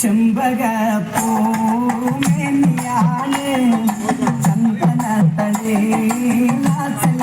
ചെമ്പകപ്പൂമേനിയാണ് ചന്ദന തളിലാസലളിതം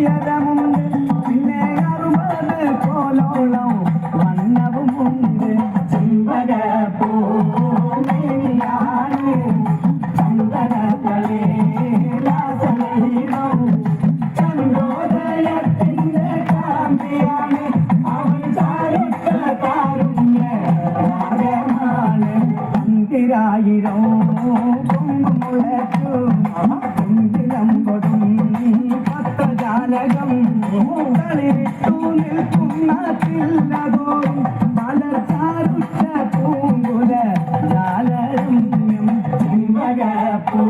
പോലോളം பூ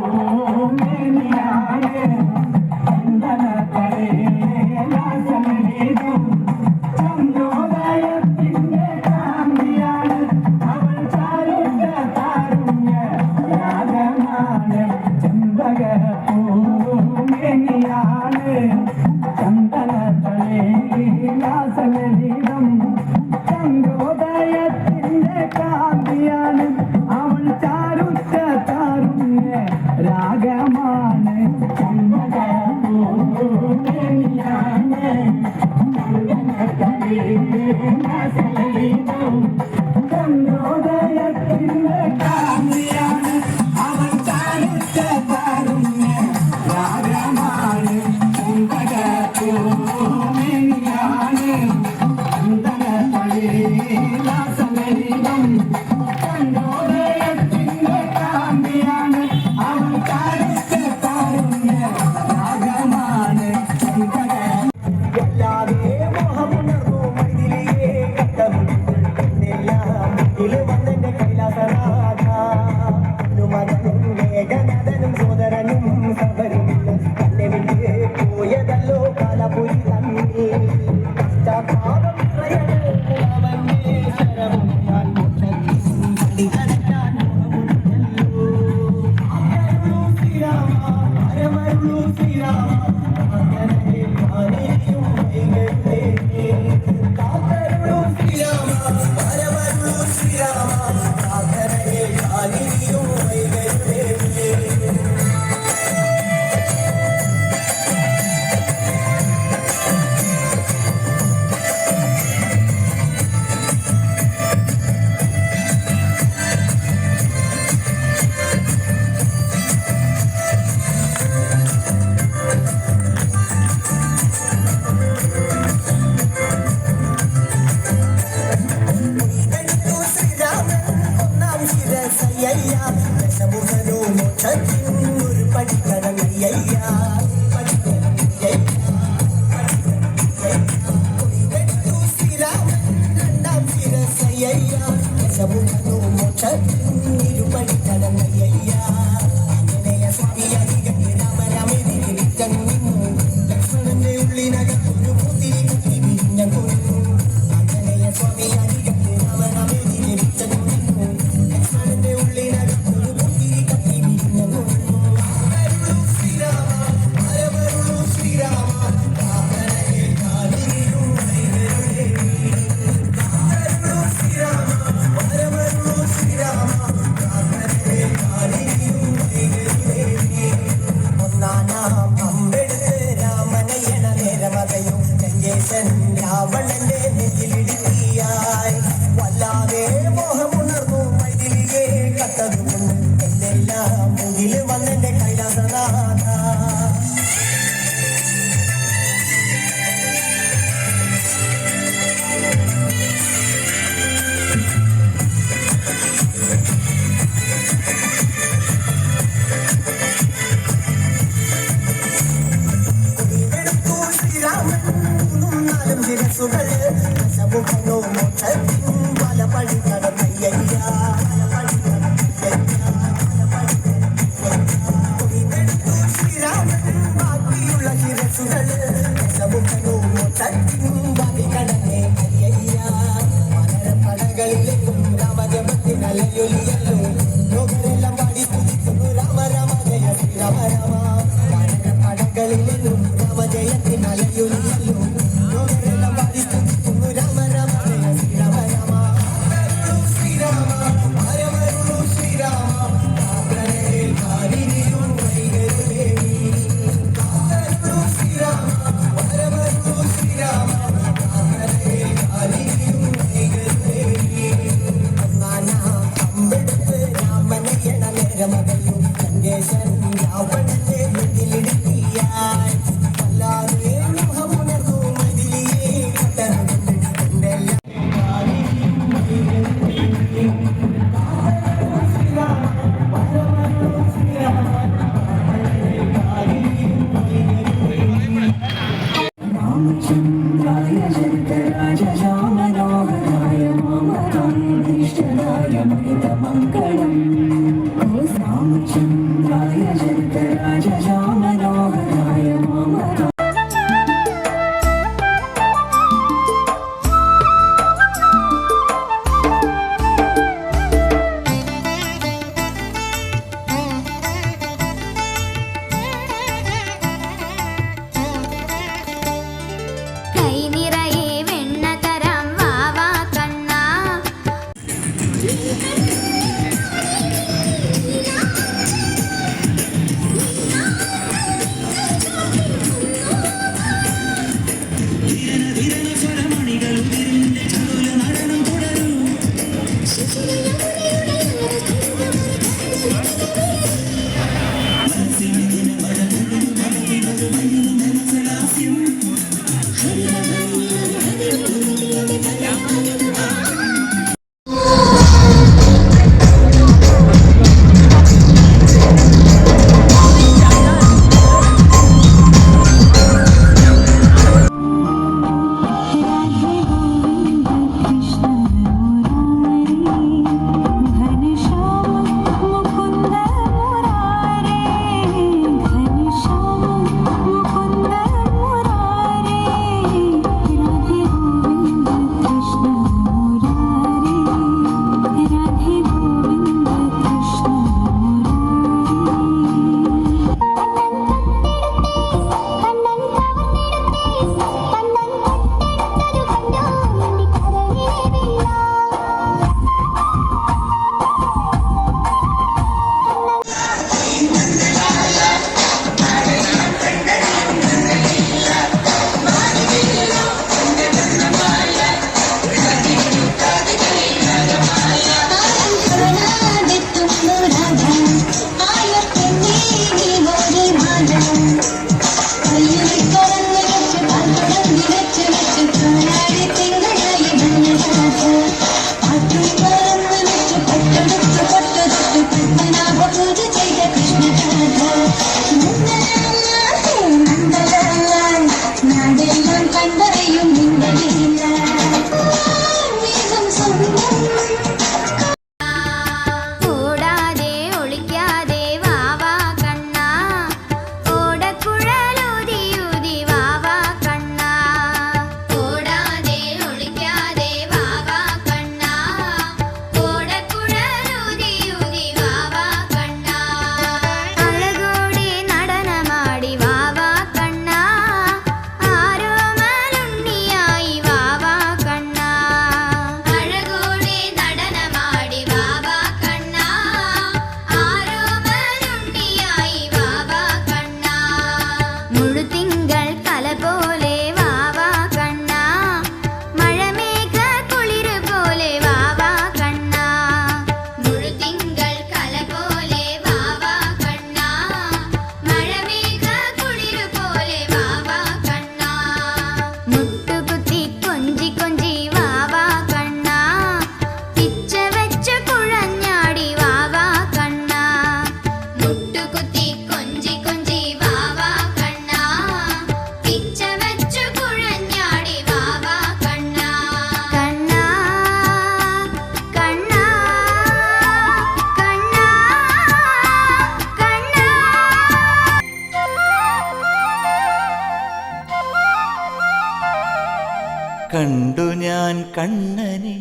കണ്ടു ഞാൻ കണ്ണനെ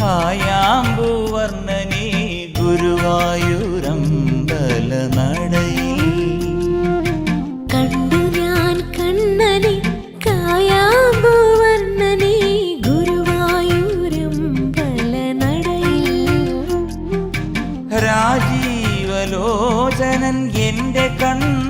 കായാമ്പൂവർണനെ ഗുരുവായൂരമ്പല നടയിൽ. കണ്ടു ഞാൻ കണ്ണനെ കായാമ്പൂവർണനെ ഗുരുവായൂരമ്പല നടയിൽ. രാജീവലോചനൻ എന്റെ കണ്ണൻ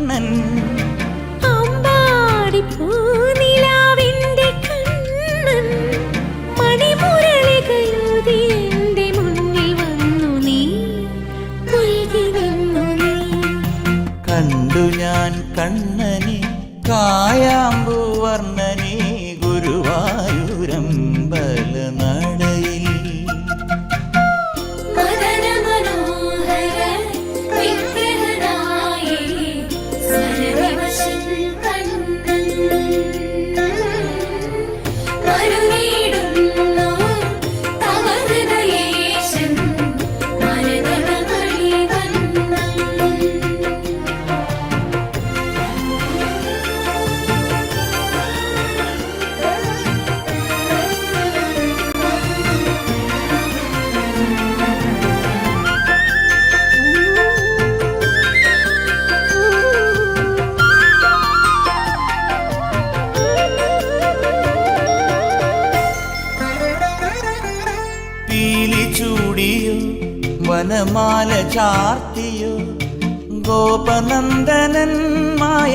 ചാർത്തിയോ ഗോപനന്ദനൻ മായ